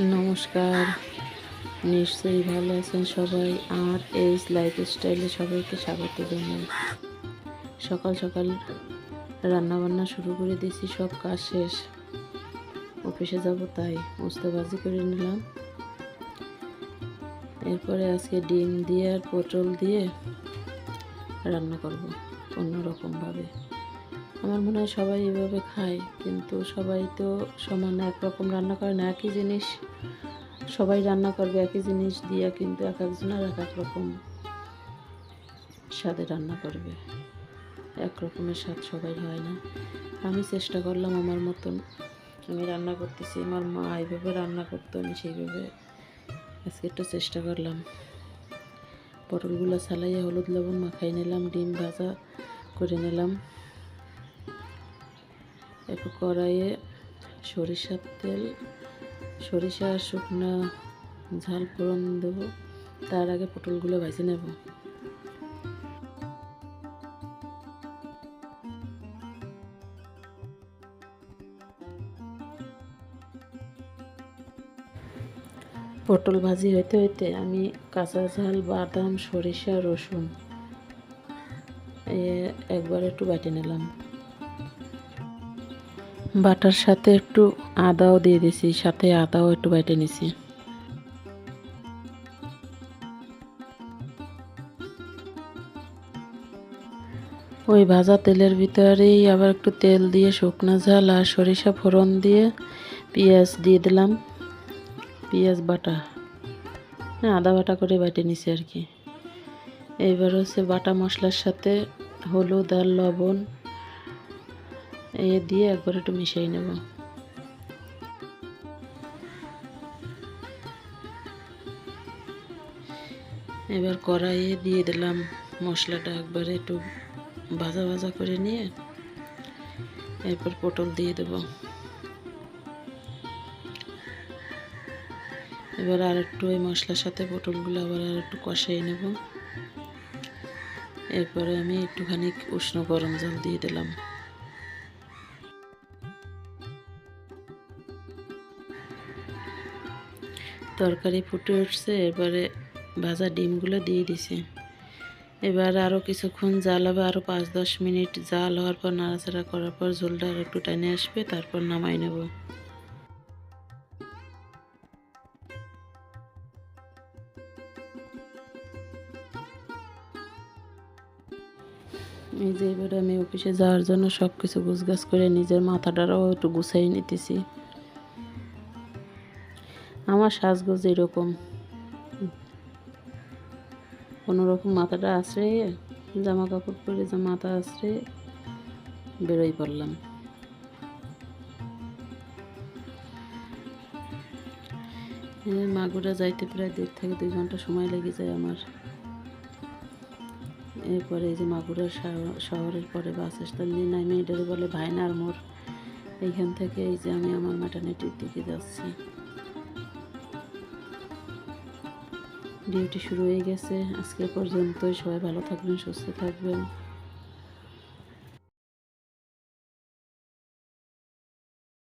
নমস্কার। নিশ্চয়ই ভালো আছেন সবাই। আর এই লাইফ স্টাইলে সবাইকে স্বাগত জানাই। সকাল সকাল রান্না বান্না শুরু করে দিয়েছি, সব কাজ শেষ। অফিসে যাব তাই মুস্তাবাজি করে নিলাম। এরপরে আজকে ডিম দিয়ে আর পটল দিয়ে রান্না করব অন্যরকমভাবে। আমার মনে হয় সবাই এভাবে খায়, কিন্তু সবাই তো সমান একরকম রান্না করে না, একই জিনিস সবাই রান্না করবে, একই জিনিস দিয়ে কিন্তু এক একজনের এক এক রকম স্বাদে রান্না করবে। এক রকমের স্বাদ সবাই হয় না। আমি চেষ্টা করলাম আমার মতন, আমি রান্না করতেছি, আমার মা এইভাবে রান্না করতো, আমি সেইভাবে আজকে একটু চেষ্টা করলাম। পটলগুলো সালাইয়ে হলুদ লবণ মাখাই নিলাম, ডিম ভাজা করে নিলাম। একটু কড়াইয়ে সরিষার তেল, সরিষা আর শুকনো ঝাল ফোড়ন দেবো। তার আগে পটলগুলো ভাজে নেব। পটল ভাজি হইতে হইতে আমি কাঁচা ঝাল, বাদাম, সরিষা, রসুন একবার একটু বাটে নিলাম। বাটার সাথে একটু আদাও দিয়ে দিছি, সাথে আদাও একটু বেটে নিছি। ওই ভাজা তেলের ভিতরেই আবার একটু তেল দিয়ে শুকনো ঝাল আর সরিষা ফোড়ন দিয়ে পেঁয়াজ দিয়ে দিলাম, পেঁয়াজ বাটা। হ্যাঁ আদা বাটা করে বেটে নিছি আর কি। এইবার হচ্ছে বাটা মশলার সাথে হলুদ আর লবণ এ দিয়ে একবার একটু মিশিয়ে নেব। এবার কড়াইয়ে দিয়ে দিলাম মশলাটা একবারে একটু ভাজা ভাজা করে নিয়ে এরপর পটল দিয়ে দেব। এবার আর একটু ওই মশলার সাথে পটলগুলো আবার আর একটু কষাই নেব। এরপরে আমি একটুখানি উষ্ণ গরম জল দিয়ে দিলাম। তরকারি ফুটে উঠছে, এবারে ভাজা ডিমগুলো দিয়ে দিছি। এবার আরও কিছুক্ষণ জাল হবে আরও পাঁচ দশ মিনিট জাল হওয়ার পর নাড়াচাড়া করার পর ঝোলটা আর একটু টানে আসবে, তারপর নামাই নেব। এই যে এবারে আমি অফিসে যাওয়ার জন্য সব কিছু গুছগাছ করে নিজের মাথাটারও একটু গুছাই নিতেছি। আমার সাজগোজ এরকম। কোনোরকম মাথাটা আশ্রে জামা কাপড় পরে যে মাথা আশ্রে বেরোই পড়লাম। মাগুরা যাইতে প্রায় দেড় থেকে দুই ঘণ্টা সময় লেগে যায় আমার। এরপরে এই যে মাগুরা শহরের পরে বাস স্ট্যান্ড দিয়ে নামে এটারে বলে ভাইনার মোড়। এইখান থেকে এই যে আমি আমার ম্যাটার্নিটির দিকে যাচ্ছি। ডিউটি শুরু হয়ে গেছে। আজকে পর্যন্ত সবাই ভালো থাকবেন সুস্থ থাকবেন।